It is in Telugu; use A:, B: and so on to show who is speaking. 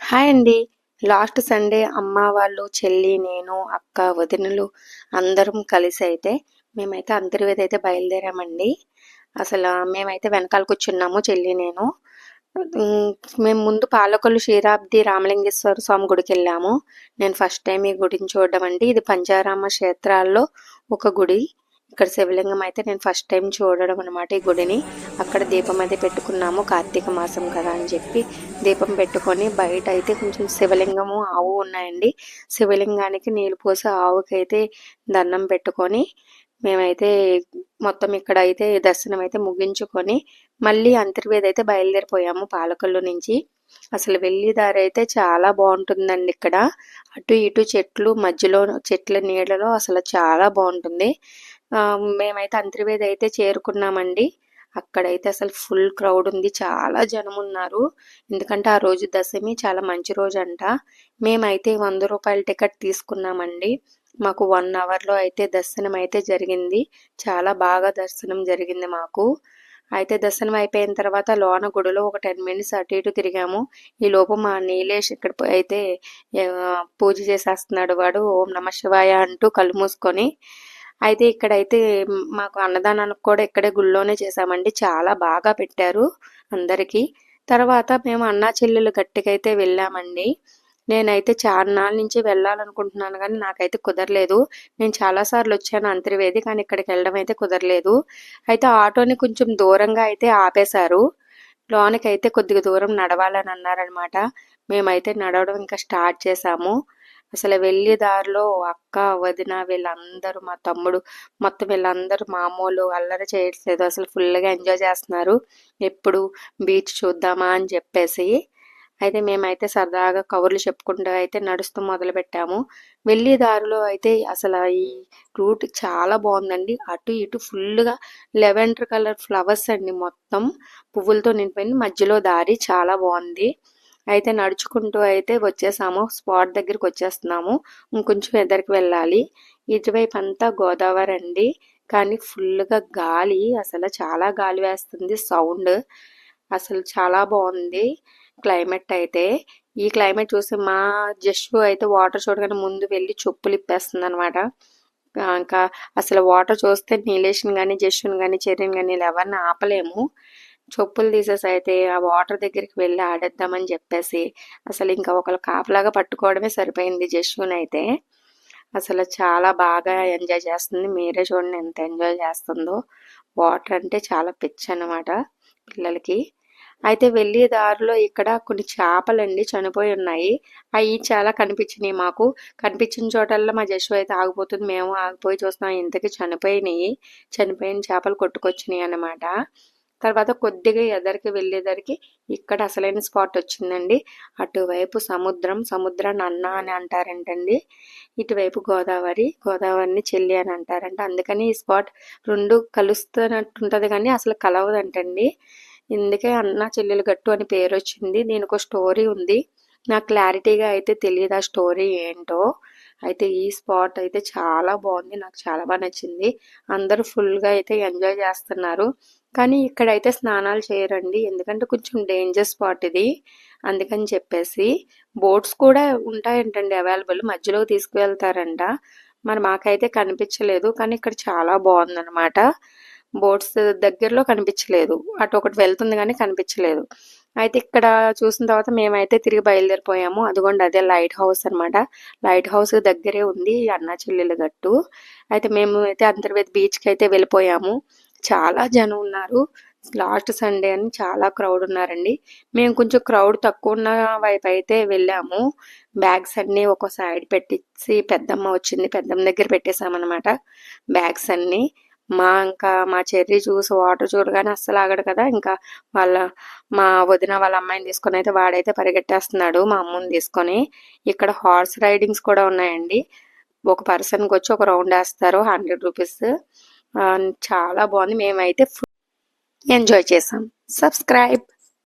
A: హాయ్ అండి. లాస్ట్ సండే అమ్మ వాళ్ళు చెల్లి నేను అక్క వదినలు అందరం కలిసి అయితే మేమైతే అంతర్వేది అయితే బయలుదేరామండి. అసలు మేమైతే వెనకాల కూర్చున్నాము చెల్లి నేను. మేము ముందు పాలకొల్లు శ్రీరాబ్ది రామలింగేశ్వర స్వామి గుడికి వెళ్ళాము. నేను ఫస్ట్ టైం ఈ గుడిని చూడడం అండి. ఇది పంచారామ క్షేత్రాల్లో ఒక గుడి. ఇక్కడ శివలింగం అయితే నేను ఫస్ట్ టైం చూడడం అనమాట ఈ గుడిని. అక్కడ దీపం అయితే పెట్టుకున్నాము కార్తీక మాసం కదా అని చెప్పి. దీపం పెట్టుకొని బయట అయితే కొంచెం శివలింగము ఆవు ఉన్నాయండి. శివలింగానికి నీళ్ళు పోసి ఆవుకైతే దండం పెట్టుకొని మేమైతే మొత్తం ఇక్కడ అయితే దర్శనం అయితే ముగించుకొని మళ్ళీ అంతర్వేది అయితే బయలుదేరిపోయాము పాలకొల్లు నుంచి. అసలు వెళ్ళి దారి అయితే చాలా బాగుంటుందండి ఇక్కడ. అటు ఇటు చెట్లు మధ్యలో చెట్ల నీడలో అసలు చాలా బాగుంటుంది. మేమైతే అంతర్వేది అయితే చేరుకున్నామండి. అక్కడైతే అసలు ఫుల్ క్రౌడ్ ఉంది. చాలా జనం ఉన్నారు. ఎందుకంటే ఆ రోజు దశమి చాలా మంచి రోజు అంట మేమైతే వంద రూపాయల టికెట్ తీసుకున్నామండి. మాకు వన్ అవర్లో అయితే దర్శనం అయితే జరిగింది. చాలా బాగా దర్శనం జరిగింది మాకు. అయితే దర్శనం అయిపోయిన తర్వాత లోన గుడిలో ఒక టెన్ మినిట్స్ అటు ఇటు తిరిగాము. ఈ లోపు మా నీలేష్ ఇక్కడ అయితే పూజ చేసేస్తున్నాడు వాడు. ఓం నమ శివాయ అంటూ కళ్ళు మూసుకొని అయితే ఇక్కడైతే మాకు అన్నదానానికి కూడా ఇక్కడే గుళ్ళోనే చేసామండి చాలా బాగా పెట్టారు అందరికీ. తర్వాత మేము అన్నా చెల్లెలు గట్టికైతే అయితే వెళ్ళామండి. నేనైతే చార్నాళ్ళ నుంచి వెళ్ళాలనుకుంటున్నాను కానీ నాకైతే కుదరలేదు. నేను చాలాసార్లు వచ్చాను అంతర్వేది కానీ ఇక్కడికి వెళ్ళడం అయితే కుదరలేదు. అయితే ఆటోని కొంచెం దూరంగా అయితే ఆపేశారు. లోనికి అయితే కొద్దిగా దూరం నడవాలని అన్నారనమాట మేమైతే నడవడం ఇంకా స్టార్ట్ చేశాము. అసలు వెళ్ళే దారిలో అక్క వదిన వీళ్ళందరూ మా తమ్ముడు మొత్తం వీళ్ళందరూ మామూలు అల్లరి చేయట్లేదు. అసలు ఫుల్గా ఎంజాయ్ చేస్తున్నారు. ఎప్పుడు బీచ్ చూద్దామా అని చెప్పేసి. అయితే మేమైతే సరదాగా కవర్లు చెప్పుకుంటూ అయితే నడుస్తూ మొదలు పెట్టాము వెళ్ళే దారిలో అయితే అసలు ఈ రూట్ చాలా బాగుందండి. అటు ఇటు ఫుల్గా లెవెండర్ కలర్ ఫ్లవర్స్ అండి మొత్తం. పువ్వులతో నిండిపోయింది. మధ్యలో దారి చాలా బాగుంది. అయితే నడుచుకుంటూ అయితే వచ్చేసాము. స్పాట్ దగ్గరికి వచ్చేస్తున్నాము. ఇంకొంచెం ఎదరికి వెళ్ళాలి. ఇటువైపు అంతా గోదావరి అండి. కానీ ఫుల్గా గాలి. అసలు చాలా గాలి వేస్తుంది. సౌండ్ అసలు చాలా బాగుంది క్లైమేట్ అయితే. ఈ క్లైమేట్ చూసి మా జస్సు అయితే వాటర్ చూడగానే ముందు వెళ్ళి చెప్పులు ఇప్పేస్తుంది అనమాట ఇంకా అసలు వాటర్ చూస్తే నీలేషన్ కానీ జస్సుని కానీ చెర్రిని కానీ ఎవరిని ఆపలేము. చెప్పులు తీసేసి అయితే ఆ వాటర్ దగ్గరికి వెళ్ళి ఆడేద్దామని చెప్పేసి అసలు ఇంకా ఒకళ్ళు కాపలాగా పట్టుకోవడమే సరిపోయింది జస్సుని అయితే. అసలు చాలా బాగా ఎంజాయ్ చేస్తుంది. మీరే చూడండి ఎంత ఎంజాయ్ చేస్తుందో. వాటర్ అంటే చాలా పిచ్చి అన్నమాట పిల్లలకి. అయితే వెళ్ళే దారిలో ఇక్కడ కొన్ని చేపలండి చనిపోయి ఉన్నాయి. అవి చాలా కనిపించినాయి మాకు. కనిపించిన చోటల్లో మా జస్సు అయితే ఆగిపోతుంది. మేము ఆగిపోయి చూస్తాం ఇంతకీ చనిపోయినాయి. చనిపోయిన చేపలు కొట్టుకొచ్చినాయి అన్నమాట. తర్వాత కొద్దిగా ఎదరికి వెళ్ళేదరికి ఇక్కడ అసలైన స్పాట్ వచ్చిందండి. అటువైపు సముద్రం సముద్రాన్ని అన్న అని అంటారంటండి. ఇటువైపు గోదావరి గోదావరిని చెల్లి అని అంటారంట. అందుకని ఈ స్పాట్ రెండు కలుస్తున్నట్టు ఉంటుంది కానీ అసలు కలవదంటండి. ఇందుకే అన్న చెల్లెలు గట్టు అని పేరు వచ్చింది దీనికి ఒక స్టోరీ ఉంది. నాకు క్లారిటీగా అయితే తెలియదు ఆ స్టోరీ ఏంటో. అయితే ఈ స్పాట్ అయితే చాలా బాగుంది. నాకు చాలా బాగా నచ్చింది. అందరూ ఫుల్గా అయితే ఎంజాయ్ చేస్తున్నారు. కానీ ఇక్కడైతే స్నానాలు చేయరండి. ఎందుకంటే కొంచెం డేంజర్ స్పాట్ ఇది. అందుకని చెప్పేసి బోట్స్ కూడా ఉంటాయంటండి అవైలబుల్. మధ్యలో తీసుకువెళ్తారంట. మరి మాకైతే కనిపించలేదు. కానీ ఇక్కడ చాలా బాగుందన్నమాట. బోట్స్ దగ్గరలో కనిపించలేదు. అటు ఒకటి వెళ్తుంది కానీ కనిపించలేదు. అయితే ఇక్కడ చూసిన తర్వాత మేమైతే తిరిగి బయలుదేరిపోయాము. అదిగోండి అదే లైట్ హౌస్ అన్నమాట. లైట్ హౌస్ దగ్గరే ఉంది అన్నా చెల్లెల గట్టు. అయితే మేము అయితే అంతర్వేది బీచ్కి అయితే వెళ్ళిపోయాము. చాలా జనం ఉన్నారు. లాస్ట్ సండే అని చాలా క్రౌడ్ ఉన్నారండి. మేము కొంచెం క్రౌడ్ తక్కువ ఉన్న వైపు అయితే వెళ్ళాము. బ్యాగ్స్ అన్నీ ఒక సైడ్ పెట్టించి పెద్దమ్మ వచ్చింది. పెద్దమ్మ దగ్గర పెట్టేశామన్నమాట బ్యాగ్స్ అన్నీ. మా ఇంకా మా చెర్రీ జ్యూస్ వాటర్ చూడగానే అస్సలు ఆగడు కదా. ఇంకా వాళ్ళ మా వదిన వాళ్ళ అమ్మాయిని తీసుకొని అయితే వాడైతే పరిగెట్టేస్తున్నాడు మా అమ్మని తీసుకొని. ఇక్కడ హార్స్ రైడింగ్స్ కూడా ఉన్నాయండి. ఒక పర్సన్కి వచ్చి ఒక రౌండ్ వేస్తారు హండ్రెడ్ రూపీస్ చాలా బాగుంది. మేమైతే ఎంజాయ్ చేసాం. సబ్స్క్రైబ్